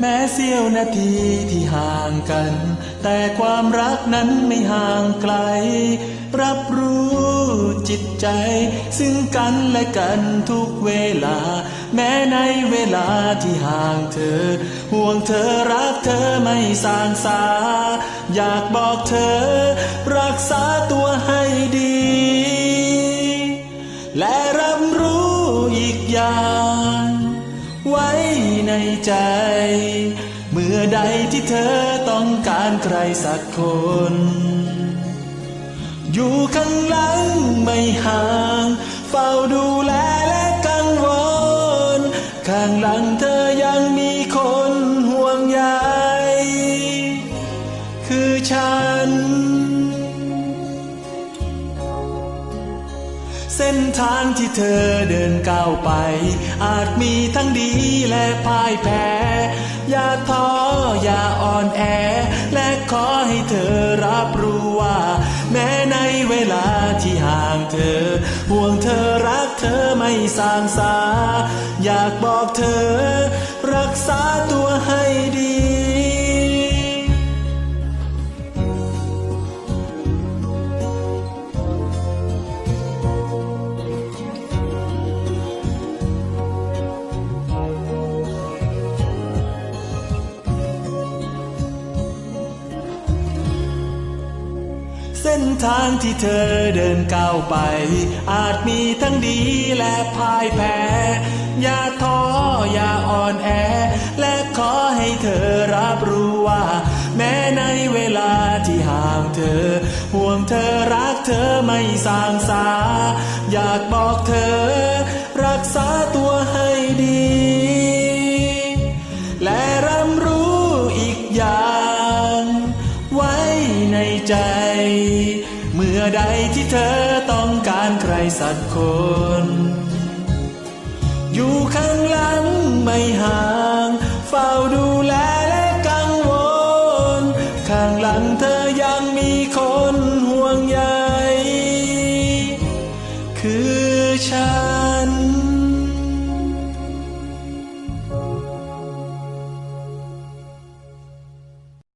แม้เสี้ยวนาทีที่ห่างกัน แต่ความรักนั้นไม่ห่างไกล รับรู้จิตใจ ซึ่งกันและกันทุกเวลา แม้ในเวลาที่ห่างเธอ ห่วงเธอรักเธอไม่สางสา อยากบอกเธอ รักษาตัวให้ดี และรับรู้อีกอย่าง ไว้ในใจ เมื่อใดที่เธอต้องการใครสักคน อยู่ข้างหลังไม่ห่าง เฝ้าดูแลและกังวล ข้างหลังเธอยังมีคนห่วงใยคือฉัน เส้นทางที่เธอเดินก้าวไป อาจมีทั้งดีและพ่ายแพ้ อย่าท้ออย่าอ่อนแอ และขอให้เธอรับรู้ว่า แม้ในเวลาที่ห่างเธอ ห่วงเธอรักเธอไม่สางสา อยากบอกเธอ รักษาตัวให้ดี เส้นทางที่เธอเดินก้าวไป อาจมีทั้งดีและพ่ายแพ้ อย่าท้ออย่าอ่อนแอ และขอให้เธอรับรู้ว่า แม้ในเวลาที่ห่างเธอ ห่วงเธอรักเธอไม่สางสา อยากบอกเธอ รักษาตัวให้ดี และรำรู้อีกอย่าง ไว้ในใจ่อใดที่เธอต้องการใครสักคน อยู่ข้างหลังไม่ห่าง เฝ้าดูแลและกังวล ข้างหลังเธอยังมีคน